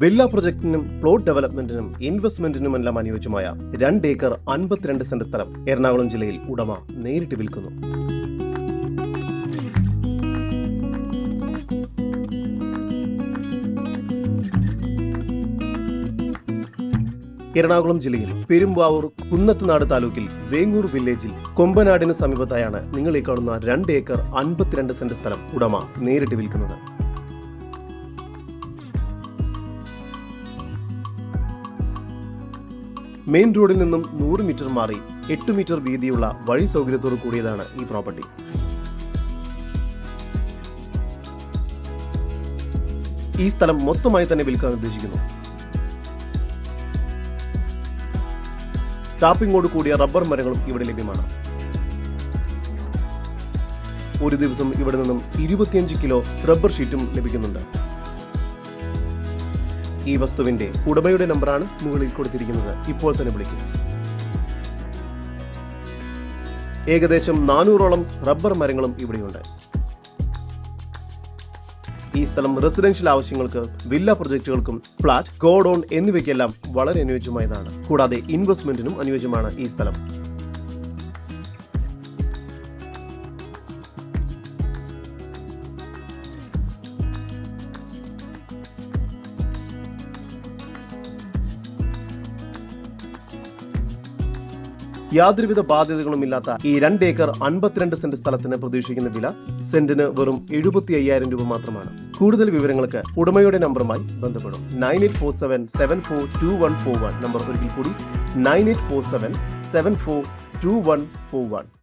Villa പ്രൊജക്ടിനും plot ഡെവലപ്മെന്റിനും ഇൻവെസ്റ്റ്മെന്റിനുമെല്ലാം അനുയോജ്യമായ രണ്ട് acre അൻപത്തിരണ്ട് സെന്റ് സ്ഥലം എറണാകുളം ജില്ലയിൽ ഉടമ നേരിട്ട് വിൽക്കുന്നു. എറണാകുളം ജില്ലയിൽ പെരുമ്പാവൂർ കുന്നത്തുനാട് താലൂക്കിൽ വേങ്ങൂർ വില്ലേജിൽ കൊമ്പനാടിന് സമീപത്തായാണ് നിങ്ങൾ ഈ കാണുന്ന രണ്ട് ഏക്കർ അൻപത്തിരണ്ട് സെന്റ് സ്ഥലം ഉടമ നേരിട്ട് വിൽക്കുന്നത്. മെയിൻ റോഡിൽ നിന്നും നൂറ് മീറ്റർ മാറി എട്ട് മീറ്റർ വീതിയുള്ള വഴി സൗകര്യത്തോട് കൂടിയതാണ് ഈ പ്രോപ്പർട്ടി. ഈ സ്ഥലം മൊത്തമായി തന്നെ വിൽക്കാൻ ഉദ്ദേശിക്കുന്നു. ടാപ്പിങ്ങോട് കൂടിയ റബ്ബർ മരങ്ങളും ഇവിടെ ലഭ്യമാണ്. ഒരു ദിവസം ഇവിടെ നിന്നും ഇരുപത്തിയഞ്ച് കിലോ റബ്ബർ ഷീറ്റും ലഭിക്കുന്നുണ്ട്. ഈ വസ്തുവിന്റെ ഉടമയുടെ നമ്പറാണ് മുകളിൽ കൊടുത്തിരിക്കുന്നത്. ഇപ്പോൾ തന്നെ വിളിക്കും. ഏകദേശം നാനൂറോളം റബ്ബർ മരങ്ങളും ഇവിടെയുണ്ട്. ഈ സ്ഥലം റെസിഡൻഷ്യൽ ആവശ്യങ്ങൾക്ക് വില്ല പ്രൊജക്ടുകൾക്കും ഫ്ളാറ്റ് ഗോഡൌൺ എന്നിവയ്ക്കെല്ലാം വളരെ അനുയോജ്യമായതാണ്. കൂടാതെ ഇൻവെസ്റ്റ്മെന്റിനും അനുയോജ്യമാണ് ഈ സ്ഥലം. യാതൊരുവിധ ബാധ്യതകളും ഇല്ലാത്ത ഈ രണ്ട് ഏക്കർ അൻപത്തിരണ്ട് സെന്റ് സ്ഥലത്തിന് പ്രതീക്ഷിക്കുന്ന വില സെന്റിന് വെറും എഴുപത്തി അയ്യായിരം രൂപ മാത്രമാണ്. കൂടുതൽ വിവരങ്ങൾക്ക് ഉടമയുടെ നമ്പറുമായി ബന്ധപ്പെടും. Nine eight four seven seven four two one four one. Number ഒരിക്കൽ കൂടി. Nine eight four seven seven four two one four one.